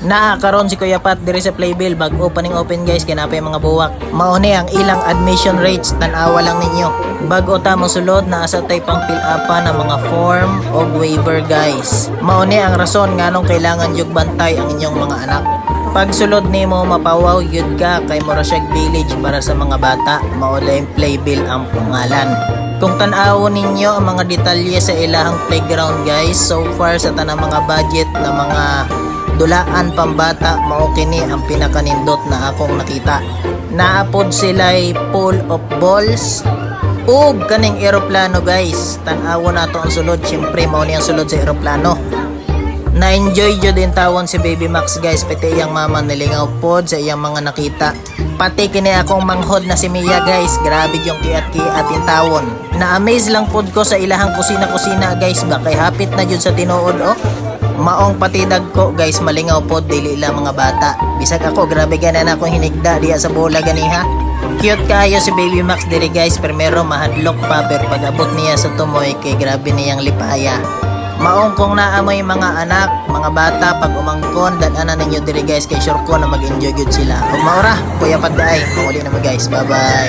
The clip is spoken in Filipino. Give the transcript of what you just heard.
Naa karon si Kuya Pat diri sa Playbill bag opening open guys kinapay mga buwak. Mao ni ang ilang admission rates tan-awa lang ninyo. Bago ta mo sulod na asa tay pang fill upan ng mga form o waiver guys. Mao ni ang rason nganong kailangan jug bantay ang inyong mga anak. Pag sulod nimo mapawaw yun ka kay mura siyag village para sa mga bata. Maulay playbill ang pangalan. Kung tan-awon ninyo ang mga detalye sa ilahang playground guys, so far sa tanang mga budget na mga dulaan pambata mao kini ang pinakanindot na akong nakita. Naapod sila'y pool of balls ug kaning eroplano guys. Tan-awon nato ang sulod, syempre mao ni ang sulod sa eroplano. Na-enjoy jud din tawon si Baby Max guys pati iyang mama nilingaw pod sa iyang mga nakita. Pati kini akong manghod na si Mia guys, grabe yung kiat-kiat in tawon. Na-amaze lang pod ko sa ilahang kusina-kusina guys, ba kay hapit na jud sa tinuod oh. Maong patidag ko guys, malingaw pod dili lang mga bata. Bisag ako, grabe gana na akong hinigda diya sa bola ganiha. Cute kayo si Baby Max diri guys, primero mahadlok pa pero pag abot niya sa tumoy kay grabe niyang lipaya. Maong kung naamoy mga anak, mga bata, pag umangkon, dadanan ninyo diri guys kay sure ko na mag-enjoy good sila. Ug maura, kuya padday, mauli na mo guys. Bye-bye.